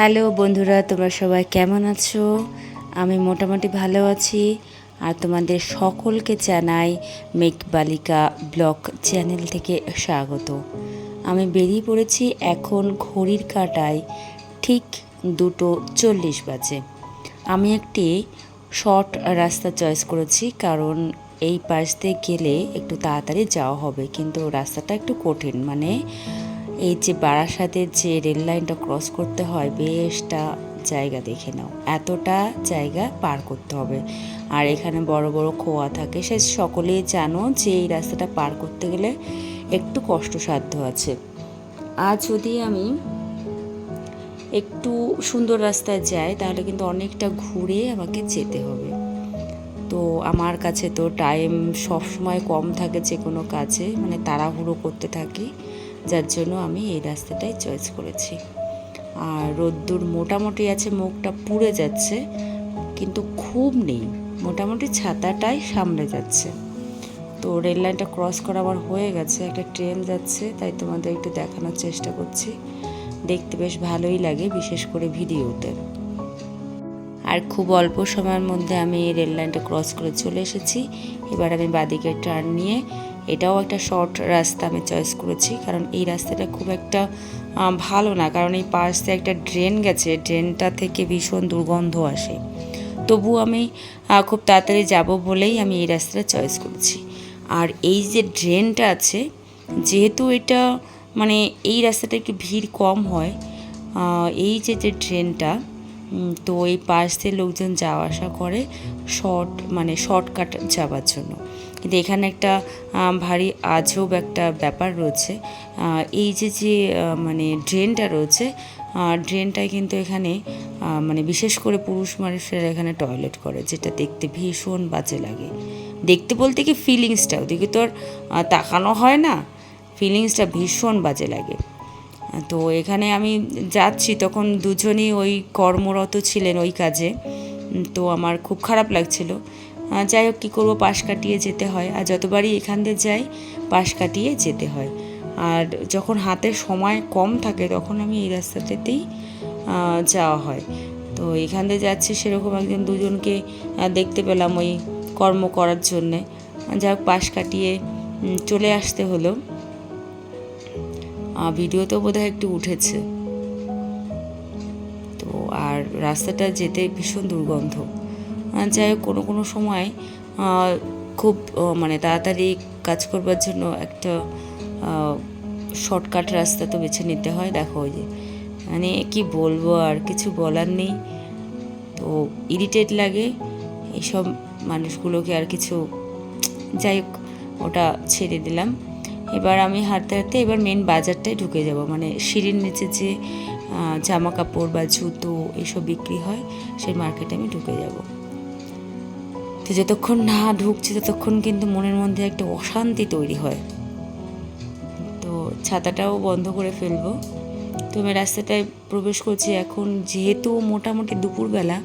Hello বন্ধুরা, তোমরা সবাই কেমন আছো? আমি মোটামুটি ভালো আছি। আর তোমাদের সকলকে জানাই মেক বালিকা ব্লগ চ্যানেল থেকে স্বাগত। আমি বেরিয়ে পড়েছি এখন ঘড়ির কাটায়, ঠিক দুটো চল্লিশ বাজে। আমি একটি শর্ট রাস্তা চয়েস করেছি, কারণ এই পাশ দিয়ে গেলে একটু তাড়াতাড়ি যাওয়া হবে, কিন্তু রাস্তাটা একটু কঠিন। মানে এই যে বারাসাতের যে রেল লাইনটা ক্রস করতে হয়, বেশটা জায়গা দেখে নাও। এতটা জায়গা পার করতে হবে। আর এখানে বড় বড় খোয়া থাকে, সে সকলেই জানো যে এই রাস্তাটা পার করতে গেলে একটু কষ্টসাধ্য আছে। আর যদি আমি একটু সুন্দর রাস্তায় যাই, তাহলে কিন্তু অনেকটা ঘুরে আমাকে যেতে হবে। তো আমার কাছে তো টাইম সবসময় কম থাকে যে কোনো কাজে মানে তাড়াহুড়ো করতে থাকি। যার জন্য আমি এই রাস্তাটাই চয়েস করেছি। আর রোদ্দুর মোটামুটি আছে, মুখটা পুড়ে যাচ্ছে, কিন্তু খুব নেই। মোটামুটি ছাতাটাই সামলে যাচ্ছে। তো রেল লাইনটা ক্রস করা আমার হয়ে গেছে, একটা ট্রেন যাচ্ছে, তাই তোমাদের একটু দেখানোর চেষ্টা করছি। দেখতে বেশ ভালোই লাগে, বিশেষ করে ভিডিওতে। আর খুব অল্প সময়ের মধ্যে আমি রেল লাইনটা ক্রস করে চলে এসেছি। এবার আমি বাদিকে টার্ন নিয়ে এটাও একটা শর্ট রাস্তা আমি চয়েস করেছি, কারণ এই রাস্তাটা খুব একটা ভালো না। কারণ এই পাশ একটা ড্রেন গেছে ড্রেনটা থেকে ভীষণ দুর্গন্ধ আসে। তবু আমি খুব তাড়াতাড়ি যাব বলেই আমি এই রাস্তাটা চয়েস করেছি। আর এই যে ড্রেনটা আছে, যেহেতু এটা মানে এই রাস্তাটা একটু ভিড় কম হয় এই যে যে ড্রেনটা তো এই পাশ দিয়ে লোকজন যাওয়া আসা করে শর্ট মানে শর্টকাট যাওয়ার জন্য। কিন্তু এখানে একটা ভারী আজব একটা ব্যাপার রয়েছে। এই যে যে মানে ড্রেনটা রয়েছে ড্রেনটায় কিন্তু এখানে মানে বিশেষ করে পুরুষ মানুষেরা এখানে টয়লেট করে, যেটা দেখতে ভীষণ বাজে লাগে। দেখতে বলতে কি ফিলিংসটা ওদিকে তো আর তাকানো হয় না। ফিলিংসটা ভীষণ বাজে লাগে। তো এখানে আমি যাচ্ছি, তখন দুজনই ওই কর্মরত ছিলেন ওই কাজে। তো আমার খুব খারাপ লাগছিল। যাই হোক, কী করব, পাশ কাটিয়ে যেতে হয়। আর যতবারই এখান দিয়ে যাই, পাশ কাটিয়ে যেতে হয়। আর যখন হাতে সময় কম থাকে, তখন আমি এই রাস্তাটাতেই যাওয়া হয়। তো এখান দিয়ে যাচ্ছি, সেরকম একজন দুজনকে দেখতে পেলাম ওই কর্ম করার জন্যে। যাই হোক, পাশ কাটিয়ে চলে আসতে হলো। ভিডিওতেও বোধহয় একটু উঠেছে। তো আর রাস্তাটা যেতে ভীষণ দুর্গন্ধ। যাই হোক, কোনো কোনো সময় খুব মানে তাড়াতাড়ি কাজ করবার জন্য একটা শর্টকাট রাস্তা তো বেছে নিতে হয়। দেখো ওই যে মানে কি বলব, আর কিছু বলার নেই। তো ইরিটেট লাগে এইসব মানুষগুলোকে আর কিছু, যাই হোক, ওটা ছেড়ে দিলাম। এবার আমি হাঁটতে হাঁটতে এবার মেন বাজারটাই ঢুকে যাব। মানে সিঁড়ির নিচে যে জামা কাপড় বা জুতো এসব বিক্রি হয়, সেই মার্কেটে আমি ঢুকে যাব। তো যতক্ষণ না ঢুকছি, ততক্ষণ কিন্তু মনের মধ্যে একটা অশান্তি তৈরি হয়। তো ছাতাটাও বন্ধ করে ফেলব। তো আমি রাস্তাটায় প্রবেশ করছি। এখন যেহেতু মোটামুটি দুপুরবেলা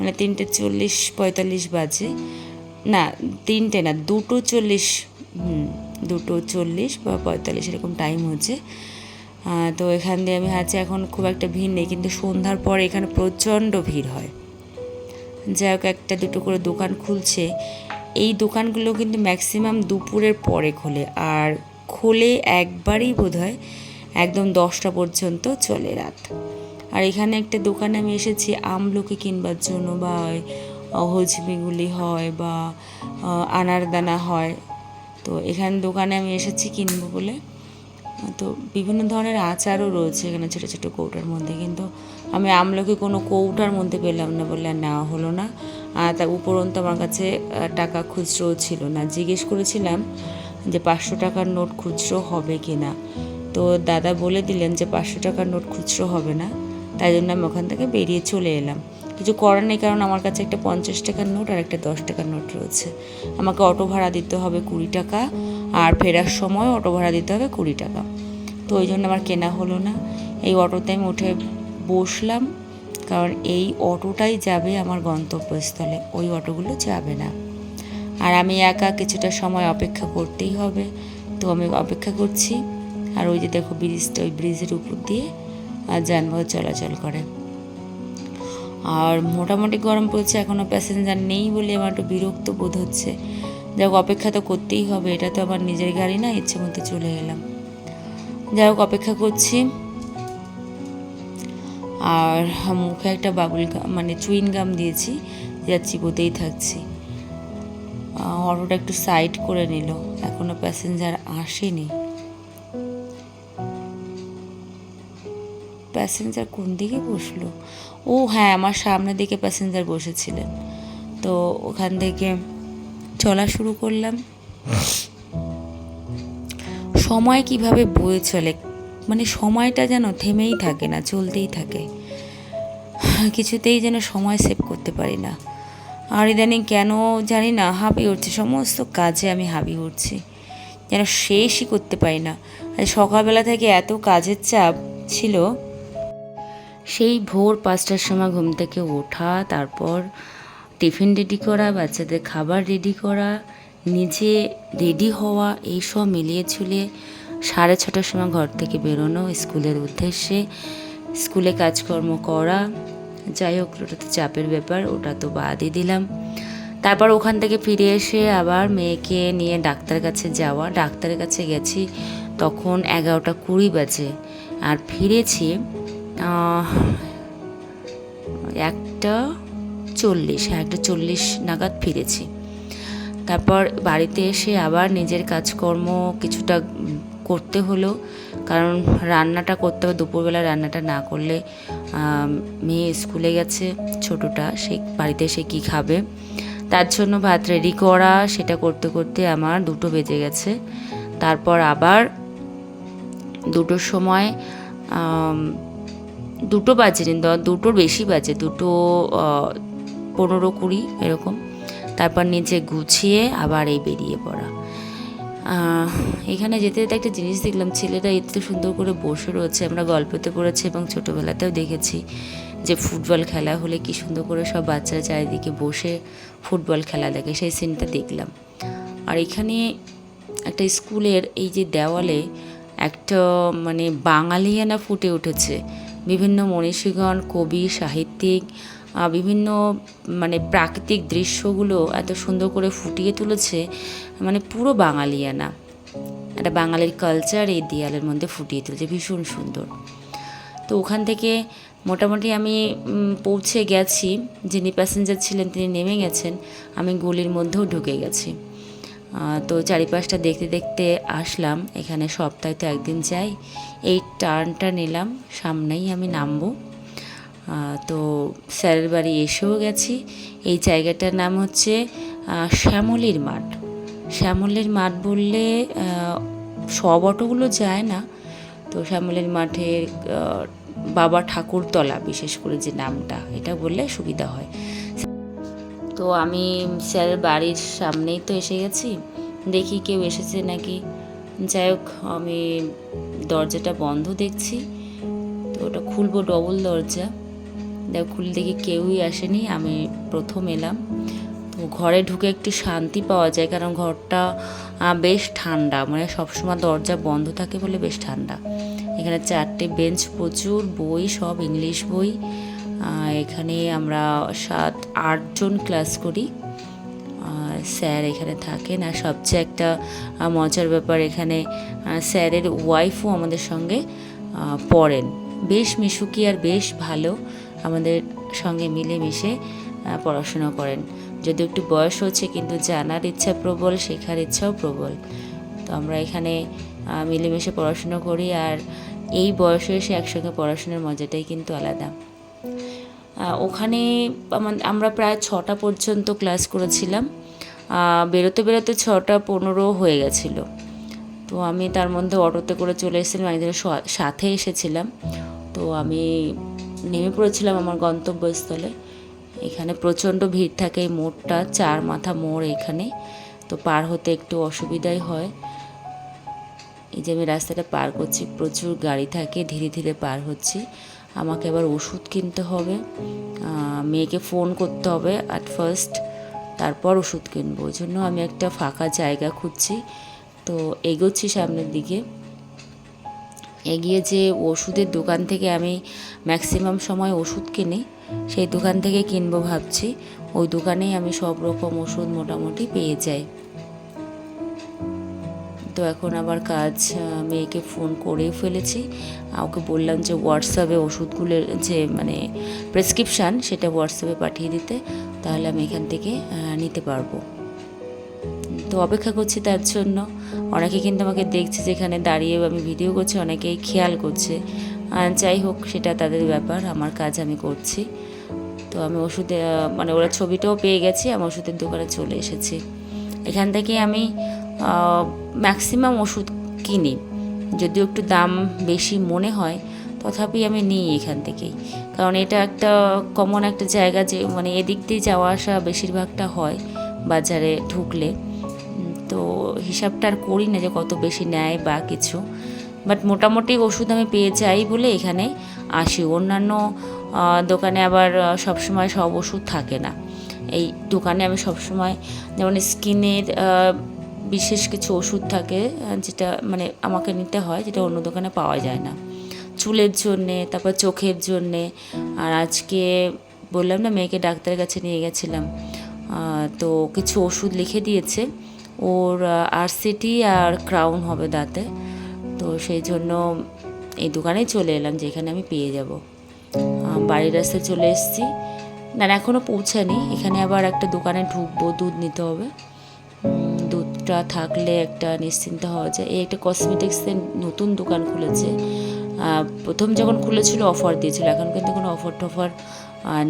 মানে তিনটে চল্লিশ পঁয়তাল্লিশ বাজে, না, তিনটে না, দুটো চল্লিশ, হুম দুটো চল্লিশ বা পঁয়তাল্লিশ এরকম টাইম হচ্ছে। তো এখান দিয়ে আমি হাঁটছি এখন খুব একটা ভিড় নেই, কিন্তু সন্ধ্যার পর এখানে প্রচণ্ড ভিড় হয়। যাই হোক, একটা দুটো করে দোকান খুলছে। এই দোকানগুলো কিন্তু ম্যাক্সিমাম দুপুরের পরে খোলে, আর খোলে একবারই বোধ হয় একদম দশটা পর্যন্ত চলে রাত। আর এখানে একটা দোকানে আমি এসেছি, আমলকি কিনবার জন্য, বা হজমিগুলি হয় বা আনারদানা হয়। তো এখানে দোকানে আমি এসেছি কিনবো বলে। তো বিভিন্ন ধরনের আচারও রয়েছে এখানে ছোটো ছোটো কৌটার মধ্যে। কিন্তু আমি আমলকি কোনো কৌটার মধ্যে পেলাম না বলে আর নেওয়া হলো না। আর তার উপরন্তু আমার কাছে টাকা খুচরোও ছিল না। জিজ্ঞেস করেছিলাম যে পাঁচশো টাকার নোট খুচরো হবে কি না তো দাদা বলে দিলেন যে পাঁচশো টাকার নোট খুচরো হবে না। তাই জন্য আমি ওখান থেকে বেরিয়ে চলে এলাম। কিছু করার নেই, কারণ আমার কাছে একটা পঞ্চাশ টাকার নোট আর একটা দশ টাকার নোট রয়েছে। আমাকে অটো ভাড়া দিতে হবে কুড়ি টাকা আর ফেরার সময় অটো ভাড়া দিতে হবে কুড়ি টাকা। তো ওই জন্য আমার কেনা হলো না। এই অটোতে আমি উঠে বসলাম, কারণ এই অটোটাই যাবে আমার গন্তব্যস্থলে, ওই অটোগুলো যাবে না। আর আমি একা কিছুটা সময় অপেক্ষা করতেই হবে। তো আমি অপেক্ষা করছি, আর ওই যে দেখো ব্রিজটা, ওই ব্রিজের উপর দিয়ে আর যানবাহন চলাচল করে। আর মোটামুটি গরম পড়ছে এখনও প্যাসেঞ্জার নেই বলে আমার একটু বিরক্ত বোধ হচ্ছে। যাই হোক অপেক্ষা তো করতেই হবে, এটা তো আমার নিজের গাড়ি না, ইচ্ছে মতো চলে গেলাম যাই হোক, অপেক্ষা করছি। আর মুখে একটা বাবুল গাম মানে চুইন গাম দিয়েছি যা চিবোতেই থাকছি। অটোটা একটু সাইড করে নিল, এখনও প্যাসেঞ্জার আসেনি। প্যাসেঞ্জার কোন দিকে বসল? ও হ্যাঁ আমার সামনের দিকে প্যাসেঞ্জার বসেছিলেন। তো ওখান থেকে চলা শুরু করলাম। সময় কীভাবে বয়ে চলে? মানে সময়টা যেন থেমেই থাকে না, চলতেই থাকে। কিছুতেই যেন সময় সেভ করতে পারি না। আর ইদানিং কেন জানি না হাঁপিয়ে উঠছে, সমস্ত কাজে আমি হাবি উঠছি। যেন শেষই করতে পারি না। আর সকালবেলা থেকে এত কাজের চাপ ছিল সেই ভোর পাঁচটার সময় ঘুম থেকে ওঠা, তারপর টিফিন রেডি করা, বাচ্চাদের খাবার রেডি করা, নিজে রেডি হওয়া এইসব মিলিয়ে ঝুলিয়ে সাড়ে ছটার সময় ঘর থেকে বেরোনো, স্কুলের উদ্দেশ্যে স্কুলে কাজকর্ম করা। যাই হোক, ওটা তো চাপের ব্যাপার, ওটা তো বাদই দিলাম। তারপর ওখান থেকে ফিরে এসে আবার মেয়েকে নিয়ে ডাক্তার কাছে যাওয়া। ডাক্তারের কাছে গেছি, তখন এগারোটা কুড়ি বাজে। আর ফিরেছি একটা চল্লিশ হ্যাঁ একটা চল্লিশ নাগাদ ফিরেছি। তারপর বাড়িতে এসে আবার নিজের কাজকর্ম কিছুটা করতে হলো, কারণ রান্নাটা করতে হবে, দুপুরবেলা রান্নাটা না করলে মেয়ে স্কুলে গেছে, ছোটোটা, সে বাড়িতে এসে কী খাবে? তার জন্য ভাত রেডি করা, সেটা করতে করতে আমার দুটো বেজে গেছে। তারপর আবার দুটোর সময় দুটো বাজেনি দুটোর বেশি বাজে, দুটো পনেরো কুড়ি, এরকম। তারপর নিচে গুছিয়ে আবার এই বেরিয়ে পড়া। এখানে যেতে যেতে একটা জিনিস দেখলাম, ছেলেরা এত সুন্দর করে বসে রয়েছে। আমরা গল্পতে পড়েছি এবং ছোটোবেলাতেও দেখেছি যে ফুটবল খেলা হলে কি সুন্দর করে সব বাচ্চারা চারিদিকে বসে ফুটবল খেলা দেখে। সেই সিনটা দেখলাম। আর এখানে একটা স্কুলের এই যে দেওয়ালে একটা মানে বাঙালিয়ানা ফুটে উঠেছে। বিভিন্ন মনীষীগণ, কবি, সাহিত্যিক বিভিন্ন মানে প্রাকৃতিক দৃশ্যগুলো এত সুন্দর করে ফুটিয়ে তুলেছে মানে পুরো বাঙালিয়ানা। একটা বাঙালির কালচার এই দেয়ালের মধ্যে ফুটিয়ে তুলেছে, ভীষণ সুন্দর। তো ওখান থেকে মোটামুটি আমি পৌঁছে গেছি। যিনি প্যাসেঞ্জার ছিলেন তিনি নেমে গেছেন। আমি গলির মধ্যেও ঢুকে গেছি। তো চারিপাশটা দেখতে দেখতে আসলাম, এখানে সপ্তাহে তো একদিন যাই। এই টার্নটা নিলাম, সামনেই আমি নামবো। তো স্যারের বাড়ি এসেও গেছি। এই জায়গাটার নাম হচ্ছে শ্যামলীর মাঠ। শ্যামলীর মাঠ বললে সব অটোগুলো যায় না। তো শ্যামলীর মাঠের বাবা ঠাকুরতলা বিশেষ করে যে নামটা, এটা বললে সুবিধা হয়। তো আমি স্যারের বাড়ির সামনেই তো এসে গেছি। দেখি কেউ এসেছে নাকি। যাই হোক, আমি দরজাটা বন্ধ দেখছি। তো ওটা খুলবো ডবল দরজা। দেখ, খুলে দেখি কেউই আসেনি, আমি প্রথম এলাম। তো ঘরে ঢুকে একটু শান্তি পাওয়া যায়, কারণ ঘরটা বেশ ঠান্ডা। মানে সবসময় দরজা বন্ধ থাকে বলে বেশ ঠান্ডা। এখানে চারটে বেঞ্চ প্রচুর, বই সব, ইংলিশ বই। এখানে আমরা সাত আটজন ক্লাস করি। স্যার এখানে থাকেন। আর সবচেয়ে একটা মজার ব্যাপার এখানে স্যারের ওয়াইফও আমাদের সঙ্গে পড়েন। বেশ মিশুকি আর বেশ ভালো আমাদের সঙ্গে মিলেমিশে পড়াশোনা করেন। যদিও একটু বয়স হচ্ছে, কিন্তু জানার ইচ্ছা প্রবল, শেখার ইচ্ছাও প্রবল। তো আমরা এখানে মিলেমিশে পড়াশোনা করি, আর এই বয়সে এসে একসঙ্গে পড়াশোনার মজাটাই কিন্তু আলাদা। ওখানে আমা- আমরা প্রায় ছটা পর্যন্ত ক্লাস করেছিলাম। বেরোতে বেরোতে ছটা পনেরো হয়ে গেছিল। তো আমি তার মধ্যে অটোতে করে চলে এসেছিলাম একজনের স- সাথে এসেছিলাম। তো আমি নেমে পড়েছিলাম আমার গন্তব্যস্থলে। এখানে প্রচণ্ড ভিড় থাকে এই মোড়টা, চার মাথা মোড় এখানে। তো পার হতে একটু অসুবিধাই হয়। এই যে আমি রাস্তাটা পার করছি, প্রচুর গাড়ি থাকে, ধীরে ধীরে পার হচ্ছি। আমাকে আবার ওষুধ কিনতে হবে মেয়েকে ফোন করতে হবে অ্যাট ফার্স্ট তারপর ওষুধ কিনবো। ওই জন্য আমি একটা ফাঁকা জায়গা খুঁজছি। তো এগোচ্ছি সামনের দিকে। এগিয়ে যে ওষুধের দোকান থেকে আমি ম্যাক্সিমাম সময় ওষুধ কিনি, সেই দোকান থেকে কিনবো ভাবছি। ওই দোকানেই আমি সব রকম ওষুধ মোটামুটি পেয়ে যাই। তো এখন আবার কাজ মেয়েকে ফোন করে ফেলেছি। ওকে বললাম যে হোয়াটসঅ্যাপে ওষুধগুলোর যে মানে প্রেসক্রিপশান সেটা হোয়াটসঅ্যাপে পাঠিয়ে দিতে, তাহলে আমি এখান থেকে নিতে পারব। তো অপেক্ষা করছি তার জন্য। অনেকে কিন্তু আমাকে দেখছে যেখানে দাঁড়িয়ে আমি ভিডিও করছি, অনেকেই খেয়াল করছে। যাই হোক, সেটা তাদের ব্যাপার, আমার কাজ আমি করছি। তো আমি ওষুধে মানে ওরা ছবিটাও পেয়ে গেছি, আমি ওষুধের দোকানে চলে এসেছি। এখান থেকে আমি ম্যাক্সিমাম ওষুধ কিনি। যদিও একটু দাম বেশি মনে হয়, তথাপি আমি নিই এখান থেকেই। কারণ এটা একটা কমন একটা জায়গা যে মানে এদিক দিয়ে যাওয়া আসা বেশিরভাগটা হয় বাজারে ঢুকলে। তো হিসাবটা আর করি না যে কত বেশি নেয় বা কিছু। বাট মোটামুটি ওষুধ আমি পেয়ে যাই বলে এখানে আসি। অন্যান্য দোকানে আবার সবসময় সব ওষুধ থাকে না। এই দোকানে আমি সবসময়, যেমন স্কিনের বিশেষ কিছু ওষুধ থাকে, যেটা মানে আমাকে নিতে হয়, যেটা অন্য দোকানে পাওয়া যায় না। চুলের জন্যে, তারপর চোখের জন্যে, আর আজকে বললাম না, মেয়েকে ডাক্তারের কাছে নিয়ে গেছিলাম। তো কিছু ওষুধ লিখে দিয়েছে। ওর আরসিটি আর ক্রাউন হবে দাঁতে। তো সেই জন্য এই দোকানেই চলে এলাম, যেখানে আমি পেয়ে যাব। বাড়ির রাস্তায় চলে এসেছি। না এখনও পৌঁছানি এখানে আবার একটা দোকানে ঢুকবো, দুধ নিতে হবে। দুধটা থাকলে একটা নিশ্চিন্ত হওয়া যায়। এই একটা কসমেটিক্সের নতুন দোকান খুলেছে। প্রথম যখন খুলেছিল অফার দিয়েছিল, এখন কিন্তু কোনো অফার টফার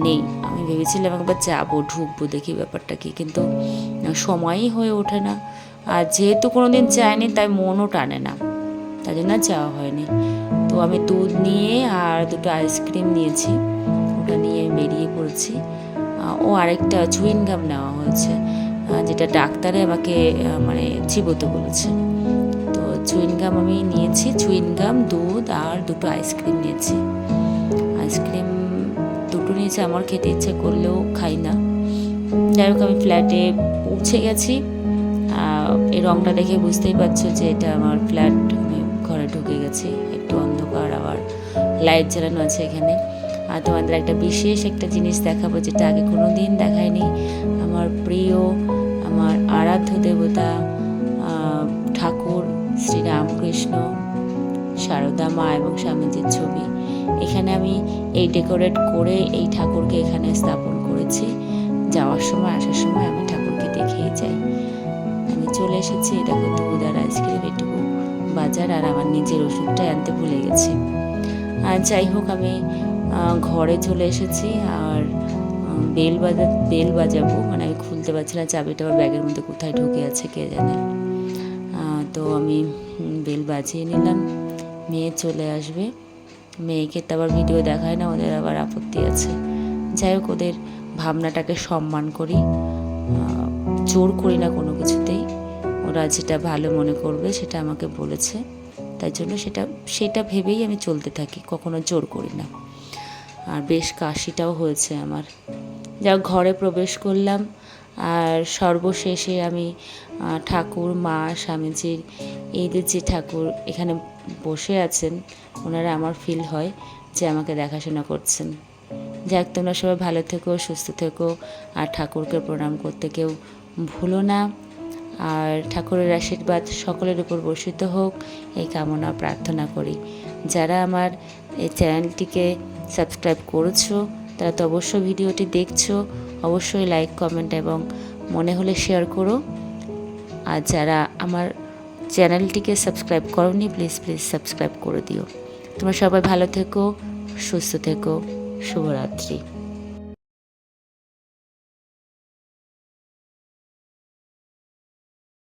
নেই। আমি ভেবেছিলাম একবার যাব, ঢুকবো, দেখি ব্যাপারটা কি। কিন্তু সময়ই হয়ে ওঠে না। আর যেহেতু কোনো দিন যায়নি, তাই মনও টানে না। তাই জন্য যাওয়া হয়নি। তো আমি দুধ নিয়ে আর দুটো আইসক্রিম নিয়েছি। ওটা নিয়ে বেরিয়ে পড়েছি। ও আরেকটা চুইন গাম নেওয়া হয়েছে। যেটা ডাক্তারে আমাকে মানে চিবোতে বলেছে। তো চুইন গাম আমি নিয়েছি। চুইন গাম, দুধ আর দুটো আইসক্রিম নিয়েছি। আইসক্রিম দুটো নিয়েছি। আমার খেতে ইচ্ছে করলেও খাই না। যাই হোক, আমি ফ্ল্যাটে পৌঁছে গেছি। এই রংটা দেখে বুঝতেই পারছ যে এটা আমার ফ্ল্যাট। আমি ঘরে ঢুকে গেছি। একটু অন্ধকার, আবার লাইট জ্বালানো আছে এখানে। আর তোমাদের একটা বিশেষ একটা জিনিস দেখাবো যেটা আগে কোনো দিন দেখায়নি আমার প্রিয় শ্রীরামকৃষ্ণ সারদা মা এবং স্বামীজির ছবি। এখানে আমি এই ডেকোরেট করে এই ঠাকুরকে এখানে স্থাপন করেছি। যাওয়ার সময়, আসার সময় আমি ঠাকুরকে দেখেই যাই। আমি চলে এসেছি এটা দুধ আর আইসক্রিম এটুকু বাজার, আর আমার নিজের ওষুধটা আনতে ভুলে গেছি। আর যাই হোক, আমি ঘরে চলে এসেছি, আর বেল বাজা, বেল বাজাবো। মানে আমি খুলতে পারছি না, চাবিটা আমার ব্যাগের মধ্যে কোথায় ঢুকে আছে, কে জানে। তো আমি বেল বাজিয়ে নিলাম। মেয়ে চলে আসবে। মেয়েকে তো আবার ভিডিও দেখায় না, ওদের আবার আপত্তি আছে। যাই হোক, ওদের ভাবনাটাকে সম্মান করি। জোর করি না কোনো কিছুতেই। ওরা যেটা ভালো মনে করবে, সেটা আমাকে বলেছে। তাই জন্য সেটা সেটা ভেবেই আমি চলতে থাকি, কখনো জোর করি না। আর বেশ কাশিটাও হয়েছে আমার। যা ঘরে প্রবেশ করলাম। আর সর্বশেষে আমি ঠাকুর, মা, স্বামীজির এইদের যে ঠাকুর এখানে বসে আছেন, ওনারা আমার ফিল হয় যে আমাকে দেখাশোনা করছেন। যাক, তোমরা সবাই ভালো থেকো, সুস্থ থেকো, আর ঠাকুরকে প্রণাম করতে কেউ ভুলো না। আর ঠাকুরের আশীর্বাদ সকলের উপর বর্ষিত হোক, এই কামনা প্রার্থনা করি। যারা আমার এই চ্যানেলটিকে সাবস্ক্রাইব করেছ তারা তো অবশ্যই ভিডিওটি দেখছ, অবশ্যই লাইক কমেন্ট এবং মনে হলে শেয়ার করো। আর যারা আমার চ্যানেলটিকে সাবস্ক্রাইব করোনি প্লিজ প্লিজ সাবস্ক্রাইব করে দিও। তোমরা সবাই ভালো থেকো, সুস্থ থেকো, শুভরাত্রি।